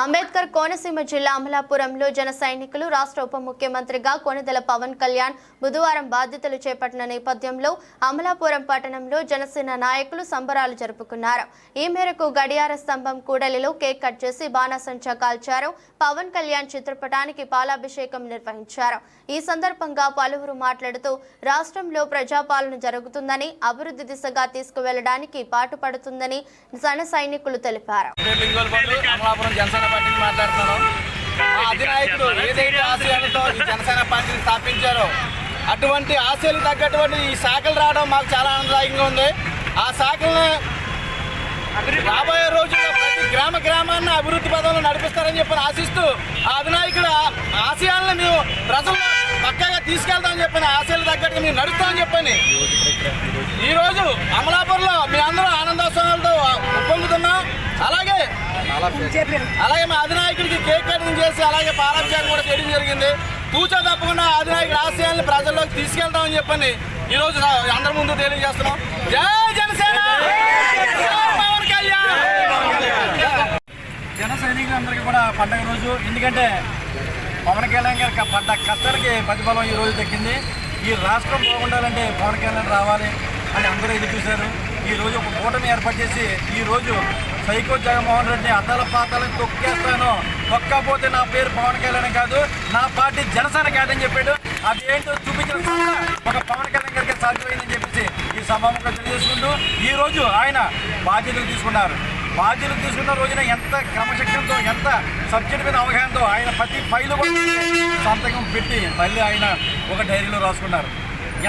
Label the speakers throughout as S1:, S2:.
S1: అంబేద్కర్ కోనసీమ జిల్లా అమలాపురంలో జన సైనికులు రాష్ట్ర ఉప ముఖ్యమంత్రిగా కొనిదెల పవన్ కళ్యాణ్ బుధవారం బాధ్యతలు చేపట్టిన నేపథ్యంలో అమలాపురం పట్టణంలో జనసేన నాయకులు సంబరాలు జరుపుకున్నారు. ఈ మేరకు గడియార స్తంభం కూడలిలో కేక్ కట్ చేసి బాణాసంచా కాల్చారు. పవన్ కళ్యాణ్ చిత్రపటానికి పాలాభిషేకం నిర్వహించారు. ఈ సందర్భంగా పలువురు మాట్లాడుతూ రాష్ట్రంలో ప్రజాపాలన జరుగుతుందని అభివృద్ధి దిశగా తీసుకువెళ్ళడానికి పాటుపడుతుందని జన సైనికులు తెలిపారు.
S2: జనసేన పార్టీని మాట్లాడుతున్నాను. మా అధినాయకుడు ఏదైతే ఆశయాలతో ఈ జనసేన పార్టీని స్థాపించారో అటువంటి ఆశయాలు తగ్గటువంటి ఈ శాఖలు రావడం మాకు చాలా ఆనందదాయకంగా ఉంది. ఆ శాఖలను రాబోయే రోజుల్లో ప్రతి గ్రామ గ్రామాన్ని అభివృద్ధి పదంలో నడిపిస్తారని చెప్పి ఆశిస్తూ ఆ అధినాయకుడు ఆశయాలను మేము ప్రజల్లో పక్కగా తీసుకెళ్తామని చెప్పిన ఆశయాలు తగ్గట్టుగా మేము నడుస్తామని చెప్పని ఈరోజు అమలాపురంలో మీ అందరూ అలాగే మా అధినాయకుడికి కేక్ కటింగ్ చేసి అలాగే పాలాభిషేకం కూడా చేయడం జరిగింది. కూర్చో తప్పకుండా అధినాయకుడి ఆశయాన్ని ప్రజల్లోకి తీసుకెళ్తామని చెప్పని ఈ రోజు అందరి ముందు తెలియజేస్తున్నాం. జై జనసేన! పవన్ కళ్యాణ్!
S3: జన సైనికులందరికీ కూడా పండగ రోజు. ఎందుకంటే పవన్ కళ్యాణ్ గారి పడ్డ కష్టానికి ప్రతిఫలం ఈ రోజు దక్కింది. ఈ రాష్ట్రం బాగుండాలంటే పవన్ కళ్యాణ్ రావాలి అని అందరూ ఎదురు చూశారు. ఈ రోజు ఒక కూటమి ఏర్పాటు చేసి ఈ రోజు సైకో జగన్మోహన్ రెడ్డిని అద్దాల పాతాలను తొక్కేస్తాను. తొక్కపోతే నా పేరు పవన్ కళ్యాణ్ కాదు నా పార్టీ జనసేన కాదని చెప్పాడు. అది ఏంటో చూపించిన ఒక పవన్ కళ్యాణ్ గారికి సాధ్యమైందని చెప్పేసి ఈ సభాముఖం తెలియజేసుకుంటూ ఈరోజు ఆయన బాధ్యతలు తీసుకున్నారు. బాధ్యతలు తీసుకున్న రోజున ఎంత క్రమశిక్షణతో ఎంత సబ్జెక్ట్ మీద అవగాహనతో ఆయన ప్రతి ఫైలు కూడా సంతకం పెట్టి మళ్ళీ ఆయన ఒక డైరీలో రాసుకున్నారు.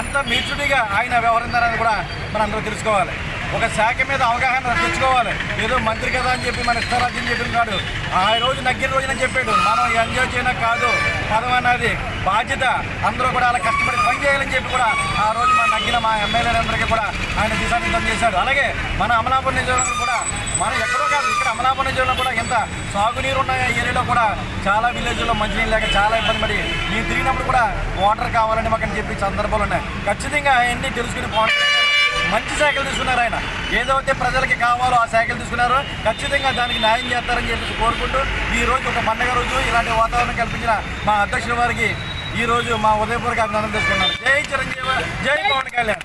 S3: ఎంత మెచ్యూరిటీగా ఆయన వ్యవహరించారని కూడా మనందరూ తెలుసుకోవాలి. ఒక శాఖ మీద అవగాహన తెచ్చుకోవాలి ఏదో మంత్రి కదా అని చెప్పి మన ఇష్టారాజ్యం చెప్పిన కాదు ఆ రోజు నగ్గిన రోజున చెప్పాడు. మనం ఎంజాయ్ చేయడం కాదు. పదం అన్నది బాధ్యత. అందరూ కూడా అలా కష్టపడి పని చేయాలని చెప్పి కూడా ఆ రోజు మన నగ్గిన మా ఎమ్మెల్యేలందరికీ కూడా ఆయన దిశానిర్దేశం చేశాడు అలాగే మన అమలాపురం నియోజకవర్గం కూడా మనం ఎక్కడో కాదు ఇక్కడ అమలాపురం నియోజకవర్గంలో కూడా ఎంత సాగునీరు ఉన్న ఏరియాలో కూడా చాలా విలేజ్లో మంచినీళ్ళు లేక చాలా ఇబ్బంది పడి నేను తిరిగినప్పుడు కూడా వాటర్ కావాలని మాకు చెప్పి సందర్భాలు ఉన్నాయి. ఖచ్చితంగా అవన్నీ తెలుసుకుని పవన్ మంచి శాఖలు తీసుకున్నారు ఆయన. ఏదైతే ప్రజలకి కావాలో ఆ శాఖలు తీసుకున్నారో ఖచ్చితంగా దానికి న్యాయం చేస్తారని చెప్పేసి కోరుకుంటూ ఈ రోజు ఒక పండగ రోజు ఇలాంటి వాతావరణం కల్పించిన మా అధ్యక్షుల వారికి ఈ రోజు మా ఉదయపూర్వక అభినందనలు తీసుకున్నాను జై చిరంజీవి జై పవన్ కళ్యాణ్.